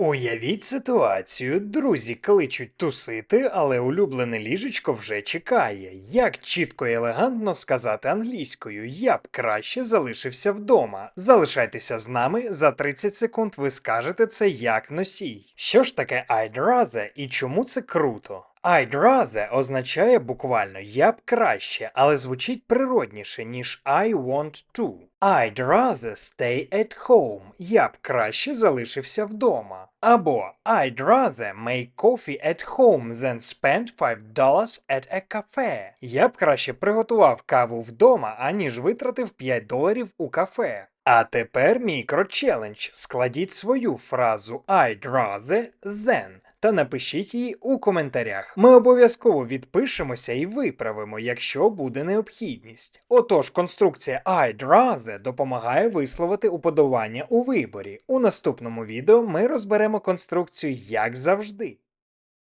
Уявіть ситуацію, друзі кличуть тусити, але улюблене ліжечко вже чекає. Як чітко і елегантно сказати англійською, я б краще залишився вдома. Залишайтеся з нами, за 30 секунд ви скажете це як носій. Що ж таке I'd rather і чому це круто? I'd rather означає буквально я б краще, але звучить природніше, ніж I want to. I'd rather stay at home. Я б краще залишився вдома. Або I'd rather make coffee at home than spend $5 at a cafe. Я б краще приготував каву вдома, аніж витратив 5 доларів у кафе. А тепер мікро-челендж. Складіть свою фразу I'd rather than та напишіть її у коментарях. Ми обов'язково відпишемося і виправимо, якщо буде необхідність. Отож, конструкція I'd rather допомагає висловити уподобання у виборі. У наступному відео ми розберемо конструкцію як завжди.